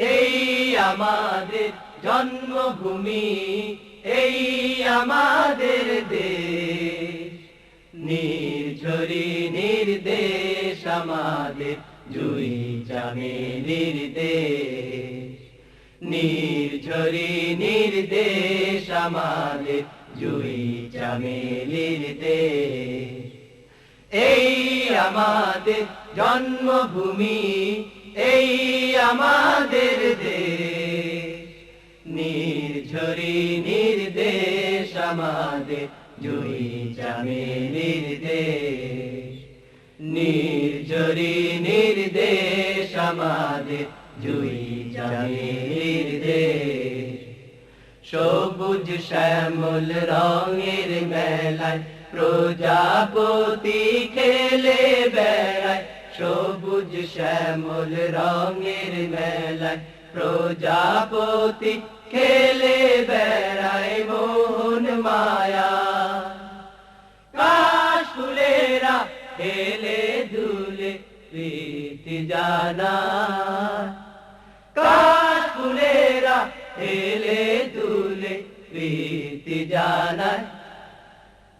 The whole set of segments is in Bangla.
এই আমাদের জন্মভূমি, এই আমাদের দেশ। নির্ঝরি নির্দেশ আমাদের, জুই জামে নির্দেশ। নির্ঝরি নির্দেশ আমাদের, জুই জামেলির দেশ এই আমাদের জন্মভূমি এই আমাদের দেশ। নির্ঝরি নির্দেশ আমাদের জুই জামেলির দেশ নির্ঝরি নির্দেশ আমাদের জুই জামেলির দেশ সবুজ শ্যামল রঙের মেলায় প্রজাপতি খেলে বেড়ায়। সবুজ শ্যামল রঙের মেলায় প্রজাপতি খেলে বেড়ায় মোহন মায়া। কাশ ফুলেরা খেলে দুলে প্রীতি জানা কাশ ফুলেরা হেলে দুলে প্রীতি জানায়।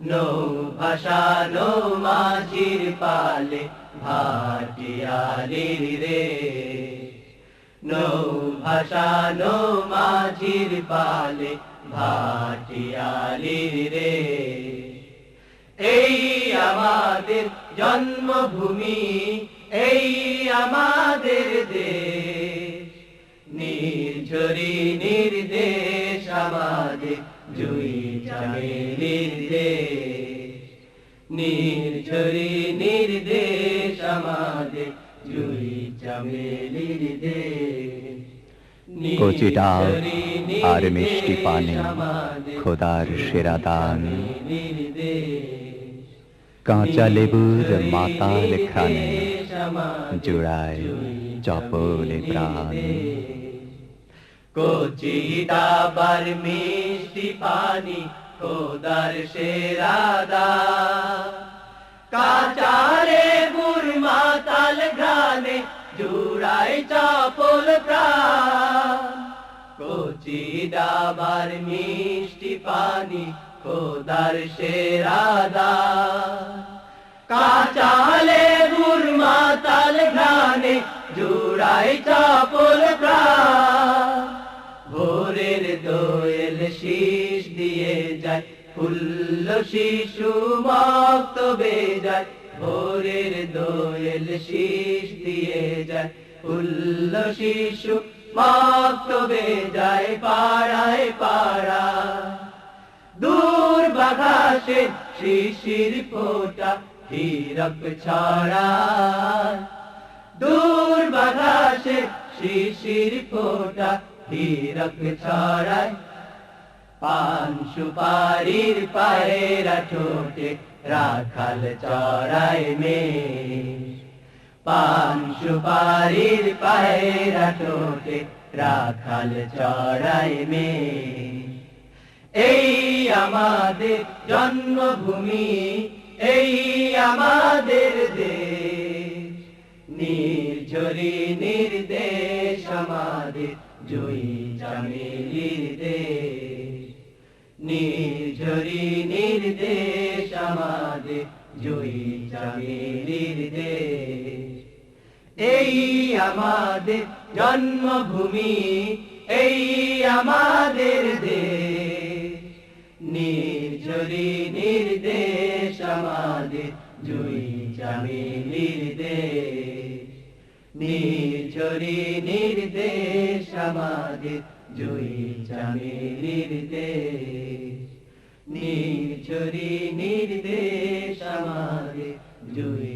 নৌ ভাষা নৌ মাঝির পালে ভাটিয়ালির রে নৌ ভাষা নৌ মাঝির পালে ভাটিয়ালির রে এই আমাদের জন্মভূমি, এই আমাদের দেশ। নির্ঝরি নির্দেশ আমাদের, জুই নির্দেশ নির্ঝরি নির্দেশ আমাদের কচি ডাল আর মিষ্টি পানি, খোদার সেরা দান। কাঁচা লেবুর মাতাল খানে জোড়ায় চপলে প্রাণ। কচি ডাবার মিষ্টি পানি খোদার সেরাদা কাচারে বুর মাতাল ঘ্রাণে জুড়াই চাপল কচি ডাবার মিষ্টি পানি খোদার সেরাদা কাচালে বুর মাতাল ঘ্রাণে জুড়াই চাপল প্রাণ। শীষ দিয়ে যায়, ফুল্ল শিশু মক্ত যায় ভোরের দোয়েল শীষ দিয়ে যায়, ফুল্ল শিশু মক্ত যায় পাড়ায় পাড়া দূর বাঘাসে শিশির ফোটা, হীরক ছড়া দূর বাঘাসে শিশির ফোটা, হীরক ছড়ায়। পান সুপারির পায়েরা ঠোঁটে রাখাল চড়ায় মে পান সুপারির পায়েরা ঠোঁটে রাখাল চড়ায় মে এই আমাদের জন্মভূমি, এই আমাদের দেশ। নির্ঝরি নির্দেশ আমাদের জয়ী জামিলির দেশ। নির্ঝরি নির্দেশ আমাদের জয়ী জামিলির দেশ এই আমাদের জন্মভূমি, এই আমাদের দেশ। নির্ঝরি নির্দেশ আমাদের জুই জামিলির দেশ নির্ঝরি নির্দেশ আমাদের জুই জামিলির দেশ নির্ঝরি নির্দেশ আমাদের জুই